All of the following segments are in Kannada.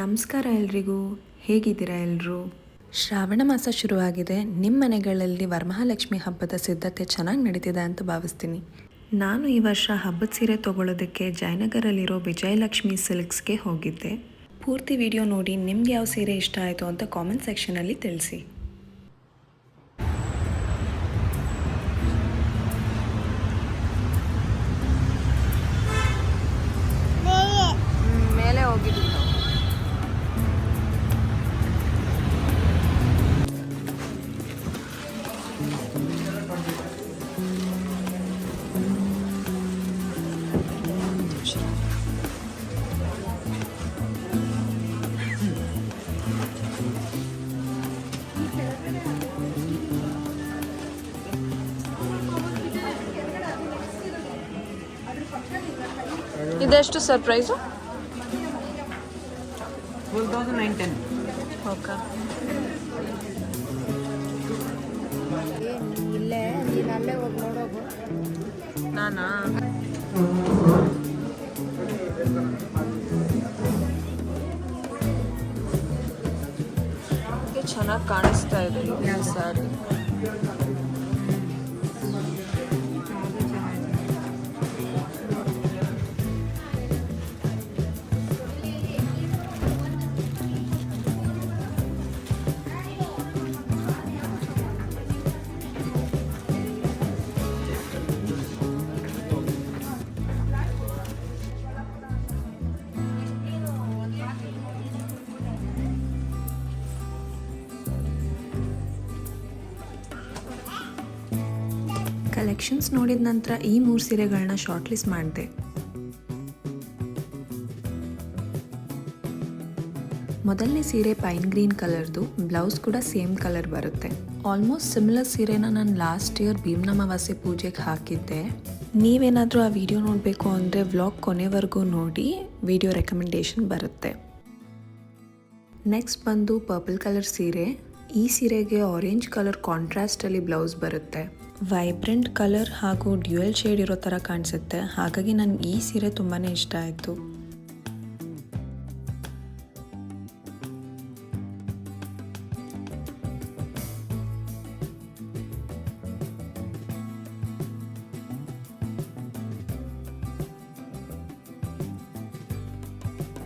ನಮಸ್ಕಾರ ಎಲ್ರಿಗೂ. ಹೇಗಿದ್ದೀರಾ ಎಲ್ಲರೂ ಶ್ರಾವಣ ಮಾಸ ಶುರುವಾಗಿದೆ. ನಿಮ್ಮ ಮನೆಗಳಲ್ಲಿ ವರಮಹಾಲಕ್ಷ್ಮಿ ಹಬ್ಬದ ಸಿದ್ಧತೆ ಚೆನ್ನಾಗಿ ನಡೀತಿದೆ ಅಂತ ಭಾವಿಸ್ತೀನಿ. ನಾನು ಈ ವರ್ಷ ಹಬ್ಬದ ಸೀರೆ ತೊಗೊಳ್ಳೋದಕ್ಕೆ ಜಯನಗರಲ್ಲಿರೋ ವಿಜಯಲಕ್ಷ್ಮಿ ಸಿಲ್ಕ್ಸ್ಗೆ ಹೋಗಿದ್ದೆ. ಪೂರ್ತಿ ವಿಡಿಯೋ ನೋಡಿ ನಿಮ್ಗೆ ಯಾವ ಸೀರೆ ಇಷ್ಟ ಆಯಿತು ಅಂತ ಕಾಮೆಂಟ್ ಸೆಕ್ಷನಲ್ಲಿ ತಿಳಿಸಿ. ಇದೆಷ್ಟು surprise four thousand nine ten okay ಇಲ್ಲೇ ನೀನು ಅಲ್ಲೇ ಹೋಗಿ ನೋಡೋಗು ನಾನಾ ಚೆನ್ನಾಗಿ ಕಾಣಿಸ್ತಾ ಇದೆ ಈ ಸ್ಯಾರಿ ಕಲೆಕ್ಷನ್ಸ್ ನೋಡಿದ ನಂತರ ಈ ಮೂರು ಸೀರೆಗಳನ್ನ ಶಾರ್ಟ್ ಲಿಸ್ಟ್ ಮಾಡಿದೆ. ಮೊದಲನೇ ಸೀರೆ ಪೈನ್ ಗ್ರೀನ್ ಕಲರ್ದು ಬ್ಲೌಸ್ ಕೂಡ ಸೇಮ್ ಕಲರ್ ಬರುತ್ತೆ. ಆಲ್ಮೋಸ್ಟ್ ಸಿಮಿಲರ್ ಸೀರೆನ ನಾನು ಲಾಸ್ಟ್ ಇಯರ್ ಭೀಮ್ನಮಾವಾಸ್ಯೆ ಪೂಜೆಗೆ ಹಾಕಿದ್ದೆ. ನೀವೇನಾದರೂ ಆ ವಿಡಿಯೋ ನೋಡಬೇಕು ಅಂದರೆ ವ್ಲಾಗ್ ಕೊನೆವರೆಗೂ ನೋಡಿ ವಿಡಿಯೋ ರೆಕಮೆಂಡೇಶನ್ ಬರುತ್ತೆ. ನೆಕ್ಸ್ಟ್ ಬಂದು ಪರ್ಪಲ್ ಕಲರ್ ಸೀರೆ. ಈ ಸೀರೆಗೆ ಆರೆಂಜ್ ಕಲರ್ ಕಾಂಟ್ರಾಸ್ಟಲ್ಲಿ ಬ್ಲೌಸ್ ಬರುತ್ತೆ. ವೈಬ್ರೆಂಟ್ ಕಲರ್ ಹಾಗೂ ಡ್ಯುಯಲ್ ಶೇಡ್ ಇರೋ ಥರ ಕಾಣಿಸುತ್ತೆ. ಹಾಗಾಗಿ ನನಗೆ ಈ ಸೀರೆ ತುಂಬಾ ಇಷ್ಟ ಆಯಿತು.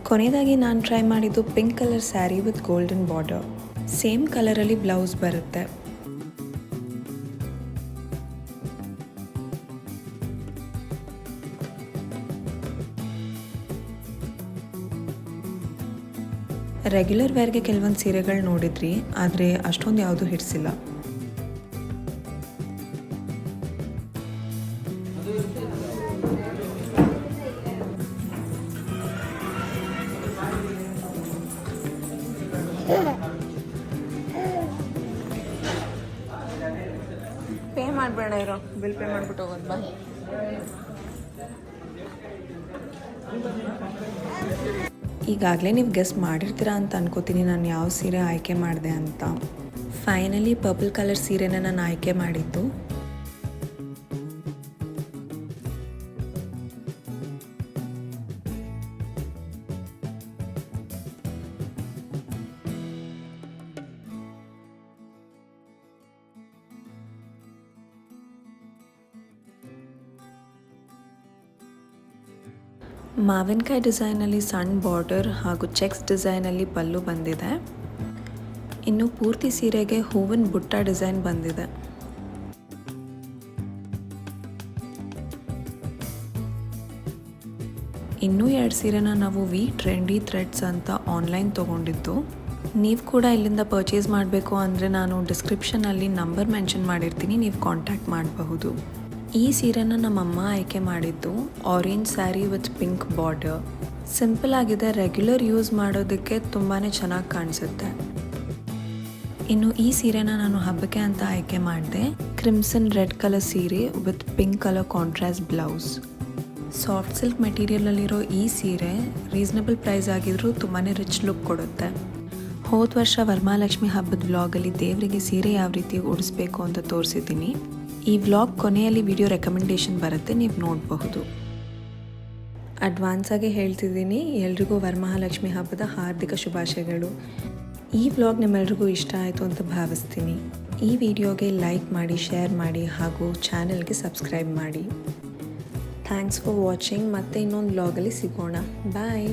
ಕೊನೆಯದಾಗಿ ನಾನು ಟ್ರೈ ಮಾಡಿದ್ದು pink colour sari with golden border same ಕಲರಲ್ಲಿ ಬ್ಲೌಸ್ ಬರುತ್ತೆ. ರೆಗ್ಯುಲರ್ ವೇರ್ಗೆ ಕೆಲವೊಂದು ಸೀರೆಗಳು ನೋಡಿದ್ರಿ, ಆದರೆ ಅಷ್ಟೊಂದು ಯಾವುದೂ ಹಿಡಿಸಿಲ್ಲ. ಪೇ ಮಾಡಬೇಡ ಇರೋ. ಬಿಲ್ ಪೇ ಮಾಡ್ಬಿಟ್ಟು ಹೋಗೋದು ಬಾ. ಈಗಾಗಲೇ ನೀವು ಗೆಸ್ಟ್ ಮಾಡಿರ್ತೀರಾ ಅಂತ ಅನ್ಕೋತೀನಿ. ನಾನು ಯಾವ ಸೀರೆ ಆಯ್ಕೆ ಮಾಡಿದೆ ಅಂತ. ಫೈನಲಿ ಪರ್ಪಲ್ ಕಲರ್ ಸೀರೆನ ನಾನು ಆಯ್ಕೆ ಮಾಡಿದ್ದು. ಮಾವಿನಕಾಯಿ ಡಿಸೈನಲ್ಲಿ ಸಣ್ಣ ಬಾರ್ಡರ್ ಹಾಗೂ ಚೆಕ್ಸ್ ಡಿಸೈನಲ್ಲಿ ಪಲ್ಲು ಬಂದಿದೆ. ಇನ್ನು ಪೂರ್ತಿ ಸೀರೆಗೆ ಹೂವಿನ ಬುಟ್ಟ ಡಿಸೈನ್ ಬಂದಿದೆ. ಇನ್ನೂ ಎರಡು ಸೀರೆನ ನಾವು ವಿ ಟ್ರೆಂಡಿ ಥ್ರೆಡ್ಸ್ ಅಂತ ಆನ್ಲೈನ್ ತೊಗೊಂಡಿದ್ದು. ನೀವು ಕೂಡ ಇಲ್ಲಿಂದ ಪರ್ಚೇಸ್ ಮಾಡಬೇಕು ಅಂದರೆ ನಾನು ಡಿಸ್ಕ್ರಿಪ್ಷನಲ್ಲಿ ನಂಬರ್ ಮೆನ್ಷನ್ ಮಾಡಿರ್ತೀನಿ, ನೀವು ಕಾಂಟ್ಯಾಕ್ಟ್ ಮಾಡಬಹುದು. ಈ ಸೀರೆನ ನಮ್ಮಮ್ಮ ಆಯ್ಕೆ ಮಾಡಿದ್ದು orange sari with pink border simple ಆಗಿದೆ ರೆಗ್ಯುಲರ್ ಯೂಸ್ ಮಾಡೋದಕ್ಕೆ ತುಂಬಾ ಚೆನ್ನಾಗಿ ಕಾಣಿಸುತ್ತೆ. ಇನ್ನು ಈ ಸೀರೆನ ನಾನು ಹಬ್ಬಕ್ಕೆ ಅಂತ ಆಯ್ಕೆ ಮಾಡಿದೆ ಕ್ರಿಮ್ಸನ್ ರೆಡ್ ಕಲರ್ ಸೀರೆ with pink colour contrast blouse soft silk ಮೆಟೀರಿಯಲಲ್ಲಿರೋ ಈ ಸೀರೆ ರೀಸನಬಲ್ ಪ್ರೈಸ್ ಆಗಿದ್ರೂ ತುಂಬಾ ರಿಚ್ ಲುಕ್ ಕೊಡುತ್ತೆ. ಹೋದ ವರ್ಷ ವರ್ಮಾಲಕ್ಷ್ಮಿ ಹಬ್ಬದ ವ್ಲಾಗಲ್ಲಿ ದೇವರಿಗೆ ಸೀರೆ ಯಾವ ರೀತಿ ಉಡಿಸ್ಬೇಕು ಅಂತ ತೋರಿಸಿದ್ದೀನಿ. ಈ ಬ್ಲಾಗ್ ಕೊನೆಯಲ್ಲಿ ವಿಡಿಯೋ ರೆಕಮೆಂಡೇಶನ್ ಬರುತ್ತೆ, ನೀವು ನೋಡಬಹುದು. ಅಡ್ವಾನ್ಸಾಗಿ ಹೇಳ್ತಿದ್ದೀನಿ, ಎಲ್ರಿಗೂ ವರಮಹಾಲಕ್ಷ್ಮಿ ಹಬ್ಬದ ಹಾರ್ದಿಕ ಶುಭಾಶಯಗಳು. ಈ ಬ್ಲಾಗ್ ನಿಮ್ಮೆಲ್ರಿಗೂ ಇಷ್ಟ ಆಯಿತು ಅಂತ ಭಾವಿಸ್ತೀನಿ. ಈ ವಿಡಿಯೋಗೆ ಲೈಕ್ ಮಾಡಿ, ಶೇರ್ ಮಾಡಿ ಹಾಗೂ ಚಾನೆಲ್ಗೆ ಸಬ್ಸ್ಕ್ರೈಬ್ ಮಾಡಿ. ಥ್ಯಾಂಕ್ಸ್ ಫಾರ್ ವಾಚಿಂಗ್ ಮತ್ತೆ ಇನ್ನೊಂದು ಬ್ಲಾಗಲ್ಲಿ ಸಿಗೋಣ. ಬಾಯ್